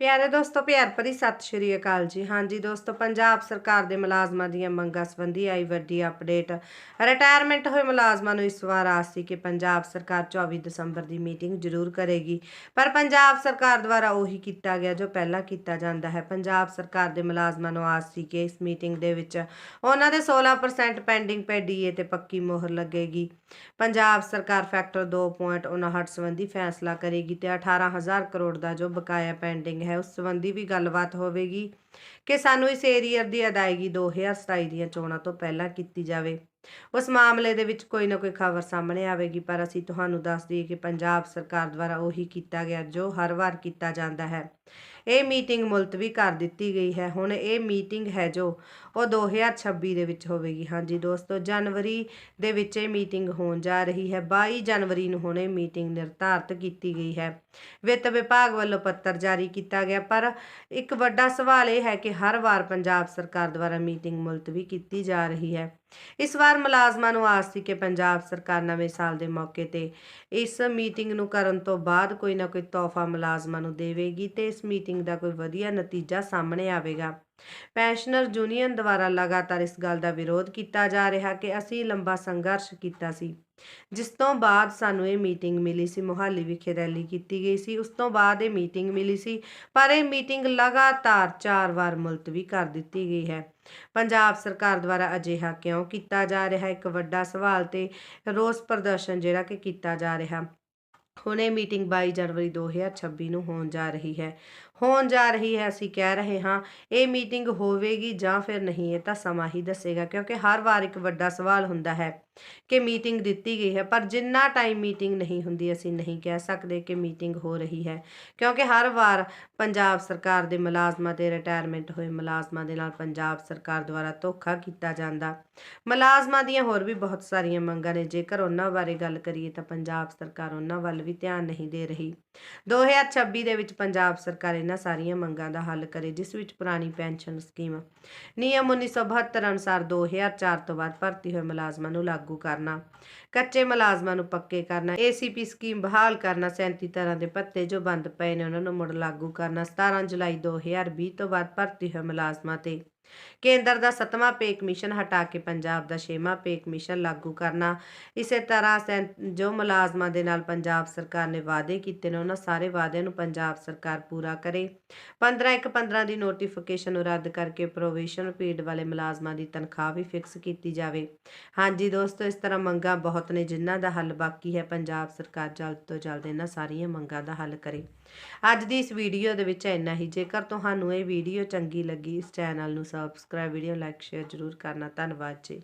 ਪਿਆਰੇ ਦੋਸਤੋ, ਪਿਆਰ ਭਰੀ ਸਤਿ ਸ਼੍ਰੀ ਅਕਾਲ ਜੀ। ਹਾਂਜੀ ਦੋਸਤੋ, ਪੰਜਾਬ ਸਰਕਾਰ ਦੇ ਮੁਲਾਜ਼ਮਾਂ ਦੀਆਂ ਮੰਗਾਂ ਸੰਬੰਧੀ ਆਈ ਵੱਡੀ ਅਪਡੇਟ। ਰਿਟਾਇਰਮੈਂਟ ਹੋਏ ਮੁਲਾਜ਼ਮਾਂ ਨੂੰ ਇਸ ਵਾਰ ਆਸ ਸੀ ਕਿ ਪੰਜਾਬ ਸਰਕਾਰ 24 ਦਸੰਬਰ ਦੀ ਮੀਟਿੰਗ ਜ਼ਰੂਰ ਕਰੇਗੀ। ਪਰ ਪੰਜਾਬ ਸਰਕਾਰ ਦੁਆਰਾ ਉਹੀ ਕੀਤਾ ਗਿਆ ਜੋ ਪਹਿਲਾਂ ਕੀਤਾ ਜਾਂਦਾ ਹੈ। ਪੰਜਾਬ ਸਰਕਾਰ ਦੇ ਮੁਲਾਜ਼ਮਾਂ ਨੂੰ ਆਸ ਸੀ ਕਿ ਇਸ ਮੀਟਿੰਗ ਦੇ ਵਿੱਚ ਉਹਨਾਂ ਦੇ 16% ਪੈਂਡਿੰਗ ਪੇ ਡੀਏ ਤੇ ਪੱਕੀ ਮੋਹਰ ਲੱਗੇਗੀ। ਪੰਜਾਬ ਸਰਕਾਰ ਫੈਕਟਰ 2.59 ਸੰਬੰਧੀ ਫੈਸਲਾ ਕਰੇਗੀ ਤੇ 18000 ਕਰੋੜ ਦਾ ਜੋ ਬਕਾਇਆ ਪੈਂਡਿੰਗ ਹੈ, ਉਸ ਸੰਬੰਧੀ ਵੀ ਗੱਲਬਾਤ ਹੋਵੇਗੀ ਕਿ ਸਾਨੂੰ ਇਸ ਏਰੀਅਰ ਦੀ ਅਦਾਇਗੀ 2027 ਦੀਆਂ ਚੋਣਾਂ ਤੋਂ ਪਹਿਲਾਂ ਕੀਤੀ ਜਾਵੇ। ਉਸ ਮਾਮਲੇ ਦੇ ਵਿੱਚ ਕੋਈ ਨਾ ਕੋਈ ਖਬਰ ਸਾਹਮਣੇ ਆਵੇਗੀ, ਪਰ ਅਸੀਂ ਤੁਹਾਨੂੰ ਦੱਸ ਦਈਏ ਕਿ ਪੰਜਾਬ ਸਰਕਾਰ ਦੁਆਰਾ ਉਹੀ ਕੀਤਾ ਗਿਆ ਜੋ ਹਰ ਵਾਰ ਕੀਤਾ ਜਾਂਦਾ ਹੈ। ਇਹ ਮੀਟਿੰਗ ਮੁਲਤਵੀ ਕਰ ਦਿੱਤੀ ਗਈ ਹੈ। ਹੁਣ ਇਹ ਮੀਟਿੰਗ ਹੈ ਜੋ ਉਹ 2026 ਦੇ ਵਿੱਚ ਹੋਵੇਗੀ। ਹਾਂਜੀ ਦੋਸਤੋ, ਜਨਵਰੀ ਦੇ ਵਿੱਚ ਇਹ ਮੀਟਿੰਗ ਹੋਣ ਜਾ ਰਹੀ ਹੈ। 22 ਜਨਵਰੀ ਨੂੰ ਹੁਣ ਇਹ ਮੀਟਿੰਗ ਨਿਰਧਾਰਤ ਕੀਤੀ ਗਈ ਹੈ। ਵਿੱਤ ਵਿਭਾਗ ਵੱਲੋਂ ਪੱਤਰ ਜਾਰੀ ਕੀਤਾ ਗਿਆ, ਪਰ ਇੱਕ ਵੱਡਾ ਸਵਾਲ ਇਹ ਹੈ ਕਿ ਹਰ ਵਾਰ ਪੰਜਾਬ ਸਰਕਾਰ ਦੁਆਰਾ ਮੀਟਿੰਗ ਮੁਲਤਵੀ ਕੀਤੀ ਜਾ ਰਹੀ ਹੈ। ਇਸ ਵਾਰ ਮੁਲਾਜ਼ਮਾਂ ਨੂੰ ਆਸ ਸੀ ਕਿ ਪੰਜਾਬ ਸਰਕਾਰ ਨਵੇਂ ਸਾਲ ਦੇ ਮੌਕੇ ਤੇ ਇਸ ਮੀਟਿੰਗ ਨੂੰ ਕਰਨ ਤੋਂ ਬਾਅਦ ਕੋਈ ਨਾ ਕੋਈ ਤੋਹਫਾ ਮੁਲਾਜ਼ਮਾਂ ਨੂੰ ਦੇਵੇਗੀ ਤੇ ਇਸ ਮੀਟਿੰਗ ਦਾ ਕੋਈ ਵਧੀਆ ਨਤੀਜਾ ਸਾਹਮਣੇ ਆਵੇਗਾ। ਪੈਨਸ਼ਨਰ ਯੂਨੀਅਨ ਦੁਆਰਾ ਲਗਾਤਾਰ ਇਸ ਗੱਲ ਦਾ ਵਿਰੋਧ ਕੀਤਾ ਜਾ ਰਿਹਾ ਕਿ ਅਸੀਂ ਲੰਬਾ ਸੰਘਰਸ਼ ਕੀਤਾ ਸੀ। ਜਿਸ ਤੋਂ ਬਾਅਦ ਸਾਨੂੰ ਇਹ ਮੀਟਿੰਗ ਮਿਲੀ ਸੀ, ਮੁਹਾਲੀ ਵਿਖੇ ਰੈਲੀ ਕੀਤੀ ਗਈ ਸੀ। ਉਸ ਤੋਂ ਬਾਅਦ ਇਹ ਮੀਟਿੰਗ ਮਿਲੀ ਸੀ, ਪਰ ਇਹ ਮੀਟਿੰਗ ਲਗਾਤਾਰ 4 ਵਾਰ ਮੁਲਤਵੀ ਕਰ ਦਿੱਤੀ ਗਈ ਹੈ। ਪੰਜਾਬ ਸਰਕਾਰ ਦੁਆਰਾ ਅਜਿਹਾ ਕਿਉਂ ਕੀਤਾ ਜਾ ਰਿਹਾ? ਹੈ ਇੱਕ ਵੱਡਾ ਸਵਾਲ ਤੇ ਰੋਸ ਪ੍ਰਦਰਸ਼ਨ ਜਿਹੜਾ ਕਿ ਕੀਤਾ ਜਾ ਰਿਹਾ। ਹੁਣ ਇਹ ਮੀਟਿੰਗ 22 ਜਨਵਰੀ 2026 ਨੂੰ ਹੋਣ ਜਾ ਰਹੀ ਹੈ। ਹੋਣ ਜਾ ਰਹੀ ਹੈ, ਅਸੀਂ ਕਹਿ ਰਹੇ ਹਾਂ, ਇਹ ਮੀਟਿੰਗ ਹੋਵੇਗੀ ਜਾਂ ਫਿਰ ਨਹੀਂ, ਇਹ ਤਾਂ ਸਮਾਂ ਹੀ ਦੱਸੇਗਾ, ਕਿਉਂਕਿ ਹਰ ਵਾਰ ਇੱਕ ਵੱਡਾ ਸਵਾਲ ਹੁੰਦਾ ਹੈ ਕਿ ਮੀਟਿੰਗ ਦਿੱਤੀ ਗਈ ਹੈ, ਪਰ ਜਿੰਨਾ ਟਾਈਮ ਮੀਟਿੰਗ ਨਹੀਂ ਹੁੰਦੀ, ਅਸੀਂ ਨਹੀਂ ਕਹਿ ਸਕਦੇ ਕਿ ਮੀਟਿੰਗ ਹੋ ਰਹੀ ਹੈ, ਕਿਉਂਕਿ ਹਰ ਵਾਰ ਪੰਜਾਬ ਸਰਕਾਰ ਦੇ ਮੁਲਾਜ਼ਮਾਂ ਤੇ ਰਿਟਾਇਰਮੈਂਟ ਹੋਏ, ਮੁਲਾਜ਼ਮਾਂ ਦੇ ਨਾਲ ਪੰਜਾਬ ਸਰਕਾਰ ਦੁਆਰਾ ਧੋਖਾ ਕੀਤਾ ਜਾਂਦਾ। ਮੁਲਾਜ਼ਮਾਂ ਦੀਆਂ ਹੋਰ ਵੀ ਬਹੁਤ ਸਾਰੀਆਂ ਮੰਗਾਂ ਨੇ, ਜੇਕਰ ਉਹਨਾਂ ਬਾਰੇ ਗੱਲ ਕਰੀਏ ਤਾਂ ਪੰਜਾਬ ਸਰਕਾਰ ਉਹਨਾਂ ਵੱਲ ਵੀ ਧਿਆਨ ਨਹੀਂ ਦੇ ਰਹੀ। 2026 ਦੇ ਵਿੱਚ ਪੰਜਾਬ ਸਰਕਾਰ ਇਹਨਾਂ ਸਾਰੀਆਂ ਮੰਗਾਂ ਦਾ ਹੱਲ ਕਰੇ, ਜਿਸ ਵਿੱਚ ਪੁਰਾਣੀ ਪੈਨਸ਼ਨ ਸਕੀਮ, ਨਿਯਮ 1972 ਅਨੁਸਾਰ 2004 ਤੋਂ ਬਾਅਦ ਭਰਤੀ ਹੋਏ ਮੁਲਾਜ਼ਮਾਂ ਨੂੰ ਲਾਗੂ ਕਰਨਾ, ਕੱਚੇ ਮੁਲਾਜ਼ਮਾਂ ਨੂੰ ਪੱਕੇ ਕਰਨਾ ਏਸੀਪੀ ਸਕੀਮ ਬਹਾਲ ਕਰਨਾ 37 ਤਰ੍ਹਾਂ ਦੇ ਪੱਤੇ ਜੋ ਬੰਦ ਪਏ ਨੇ, ਉਹਨਾਂ ਨੂੰ ਮੁੜ ਲਾਗੂ ਕਰਨਾ 17 ਜੁਲਾਈ 2020 ਤੋਂ ਬਾਅਦ ਭਰਤੀ ਹੋਏ ਮੁਲਾਜ਼ਮਾਂ ਤੇ ਕੇਂਦਰ ਦਾ ਸੱਤਵਾਂ ਪੇ ਕਮਿਸ਼ਨ ਹਟਾ ਕੇ ਪੰਜਾਬ ਦਾ ਛੇਵਾਂ ਪੇ ਕਮਿਸ਼ਨ ਲਾਗੂ ਕਰਨਾ। ਇਸੇ ਤਰ੍ਹਾਂ ਸੈਂ- ਜੋ ਮੁਲਾਜ਼ਮਾਂ ਦੇ ਨਾਲ ਪੰਜਾਬ ਸਰਕਾਰ ਨੇ ਵਾਅਦੇ ਕੀਤੇ ਨੇ, ਉਹਨਾਂ ਸਾਰੇ ਵਾਅਦਿਆਂ ਨੂੰ ਪੰਜਾਬ ਸਰਕਾਰ ਪੂਰਾ ਕਰੇ। 15 ਇੱਕ 15 ਦੀ ਨੋਟੀਫਿਕੇਸ਼ਨ ਨੂੰ ਰੱਦ ਕਰਕੇ ਪ੍ਰੋਵੀਸ਼ਨ ਪੀਰੀਅਡ ਵਾਲੇ ਮੁਲਾਜ਼ਮਾਂ ਦੀ ਤਨਖਾਹ ਵੀ ਫਿਕਸ ਕੀਤੀ ਜਾਵੇ। ਹਾਂਜੀ ਦੋਸਤੋ, ਇਸ ਤਰ੍ਹਾਂ ਮੰਗਾਂ ਬਹੁਤ ਨੇ, ਜਿਨ੍ਹਾਂ ਦਾ ਹੱਲ ਬਾਕੀ ਹੈ, ਪੰਜਾਬ ਸਰਕਾਰ ਜਲਦ ਤੋਂ ਜਲਦ ਇਹਨਾਂ ਸਾਰੀਆਂ ਮੰਗਾਂ ਦਾ ਹੱਲ ਕਰੇ। ਅੱਜ ਦੀ ਇਸ ਵੀਡੀਓ ਦੇ ਵਿੱਚ ਇੰਨਾ ਹੀ। ਜੇਕਰ ਤੁਹਾਨੂੰ ਇਹ ਵੀਡੀਓ ਚੰਗੀ ਲੱਗੀ, ਇਸ ਚੈਨਲ ਨੂੰ ਸਬਸਕ੍ਰਾਈਬ ਵੀਡੀਓ ਲਾਈਕ ਸ਼ੇਅਰ ਜ਼ਰੂਰ ਕਰਨਾ ਧੰਨਵਾਦ ਜੀ।